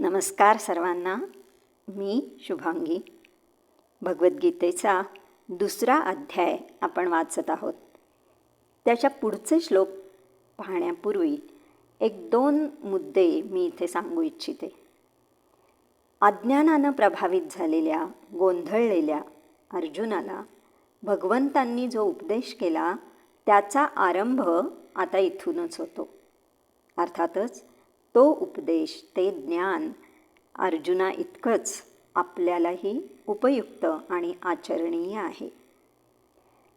नमस्कार सर्वांना. मी शुभांगी. भगवद्गीतेचा दुसरा अध्याय आपण वाचत आहोत. त्याच्या पुढचे श्लोक पाहण्यापूर्वी एक दोन मुद्दे मी इथे सांगू इच्छिते. अज्ञानानं प्रभावित झालेल्या गोंधळलेल्या अर्जुनाला भगवंतांनी जो उपदेश केला त्याचा आरंभ आता इथूनच होतो. अर्थातच तो उपदेश ते ज्ञान अर्जुना इतकंच आपल्यालाही उपयुक्त आणि आचरणीय आहे.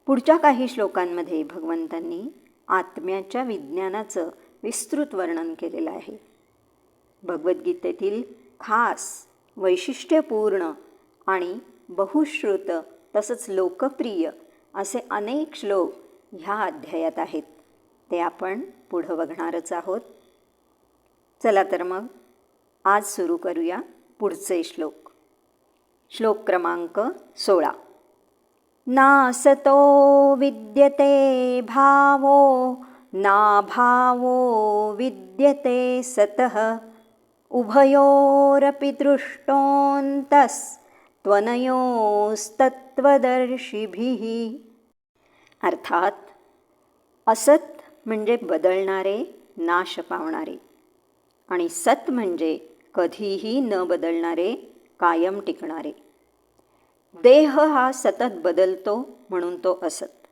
पुढच्या काही श्लोकांमध्ये भगवंतांनी आत्म्याच्या विज्ञानाचं विस्तृत वर्णन केलेलं आहे. भगवद्गीतेतील खास वैशिष्ट्यपूर्ण आणि बहुश्रुत तसंच लोकप्रिय असे अनेक श्लोक ह्या अध्यायात आहेत. ते आपण पुढं बघणारच आहोत. चला तर मग आज सुरू करूया पुढचे श्लोक. श्लोक क्रमांक सोळा. नासतो विद्यते भावो नाभावो विद्यते सतः. उभयोरपि दृष्टोऽन्तस्त्वनयोस्तत्त्वदर्शिभिः अर्थात असत म्हणजे बदलणारे नाश पावणारे. आणि सत म्हणजे कधीही न बदलणारे कायम टिकणारे. देह हा सतत बदलतो म्हणून तो असत.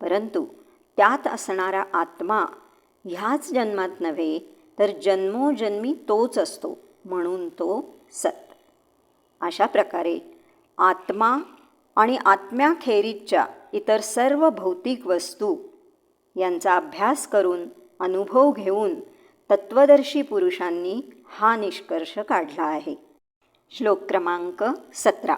परंतु त्यात असणारा आत्मा ह्याच जन्मात नव्हे तर जन्मोजन्मी तोच असतो म्हणून तो सत. अशा प्रकारे आत्मा आणि आत्म्याखेरीजच्या इतर सर्व भौतिक वस्तू यांचा अभ्यास करून अनुभव घेऊन तत्वदर्शी पुरुषांनी हा निष्कर्ष काढला आहे. श्लोक क्रमांक सतरा.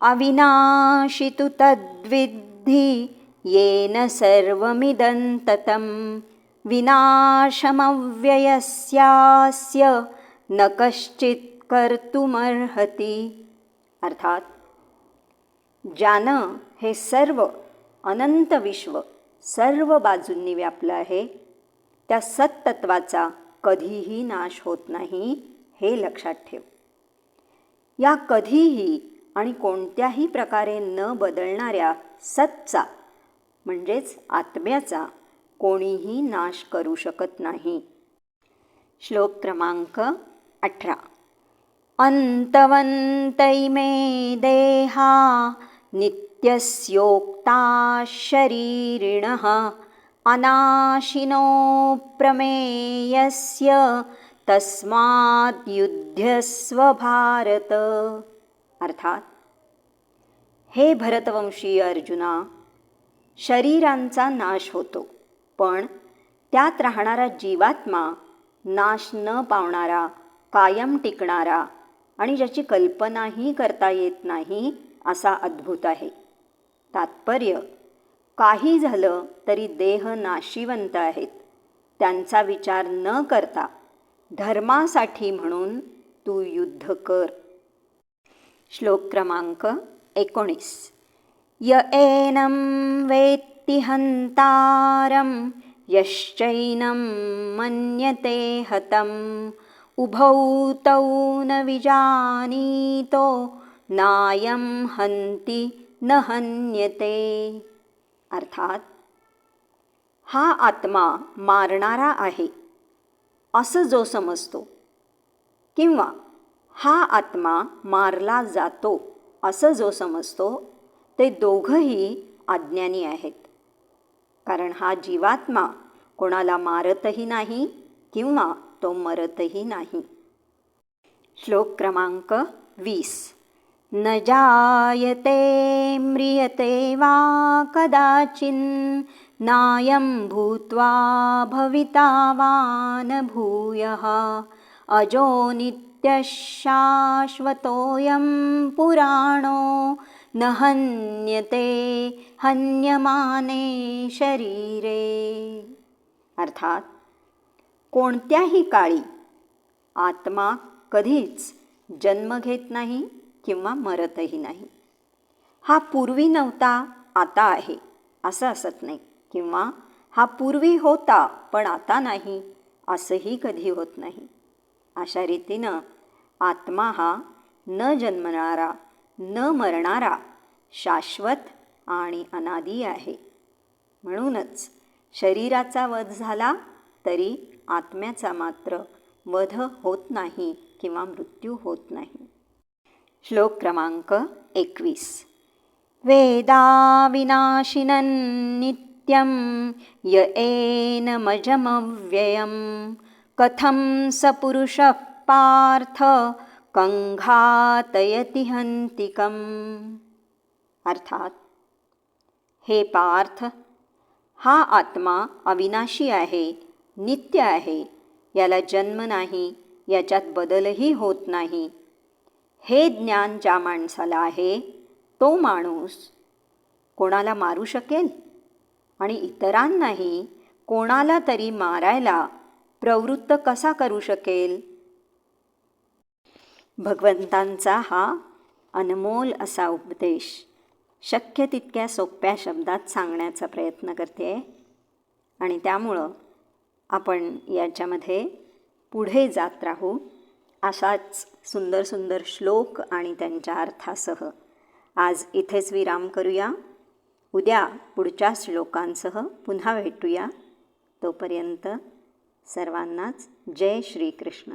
अविनाशी तु तद्विद्धी येन सर्वमिदन्ततं विनाशमव्ययस्यास्य न कश्चित कर्तुमर्हती. अर्थात ज्यानं हे सर्व अनंत विश्व सर्व बाजूंनी व्यापलं आहे. त्या सत्तत्वाचा कधीही नाश होत नाही हे लक्षात ठेव. या कधीही आणि कोणत्याही प्रकारे न बदलणाऱ्या सत्चा म्हणजेच आत्म्याचा कोणीही नाश करू शकत नाही. श्लोक क्रमांक अठरा. अंतवंतैमे देहा नित्यस्योक्ता शरीरिण अनाशिनो प्रमेयस्य तस्मात् युध्यस्व भारत। अर्थात हे भरतवंशीय अर्जुना शरीरांचा नाश होतो पण त्यात राहणारा जीवात्मा नाश न पावणारा कायम टिकणारा आणि ज्याची कल्पनाही करता येत नाही असा अद्भुत आहे. तात्पर्य काही झालं तरी देह नाशिवंत आहेत. त्यांचा विचार न करता धर्मासाठी म्हणून तू युद्ध कर. श्लोक क्रमांक एकोणीस. य एनं वेत्ति हंतारं यश्चैनं मन्यते हतम्। उभौ तौ न विजानीतो नायं हन्ति न हन्यते। अर्थात हा आत्मा मारणारा आहे असं जो समजतो. किंवा हा आत्मा मारला जातो असं जो समजतो ते दोघंही अज्ञानी आहेत. कारण हा जीवात्मा कोणाला मारतही नाही किंवा तो मरतही नाही. श्लोक क्रमांक वीस. न जायते म्रियते वा कदाचिन् नायं भूत्वा भविता वा न भूयः अजो नित्यशाश्वतोऽयं पुराणो न हन्यते हन्यमाने शरीरे। अर्थात कोणत्याही काळी आत्मा कधीच जन्म घेत नाही किंवा मरतही नाही. हा पूर्वी नव्हता आता आहे असं असत नाही. किंवा हा पूर्वी होता पण आता नाही असंही कधी होत नाही. अशा रीतीनं आत्मा हा न जन्मणारा न मरणारा शाश्वत आणि अनादी आहे. म्हणूनच शरीराचा वध झाला तरी आत्म्याचा मात्र वध होत नाही किंवा मृत्यू होत नाही. श्लोक क्रमांक एकवीस. वेदा विनाशिनं नित्यं य एनमजमव्ययं कथं स पुरुषः पार्थ कंघातयति हंतिकम अर्थात हे पार्थ हा आत्मा अविनाशी आहे नित्य आहे याला जन्म नाही याच्यात बदलही होत नाही. हे ज्ञान ज्या माणसाला आहे तो माणूस कोणाला मारू शकेल? आणि इतरांनाही कोणाला तरी मारायला प्रवृत्त कसा करू शकेल? भगवंतांचा हा अनमोल असा उपदेश शक्य तितक्या सोप्या शब्दात सांगण्याचा प्रयत्न करते आणि त्यामुळं आपण याच्यामध्ये पुढे जात राहू. अशाच सुंदर सुंदर श्लोक आणि त्यांच्या अर्थासह आज इथेच विराम करूया. उद्या पुढच्या श्लोकांसह पुन्हा भेटूया. तोपर्यंत सर्वांनाच जय श्रीकृष्ण.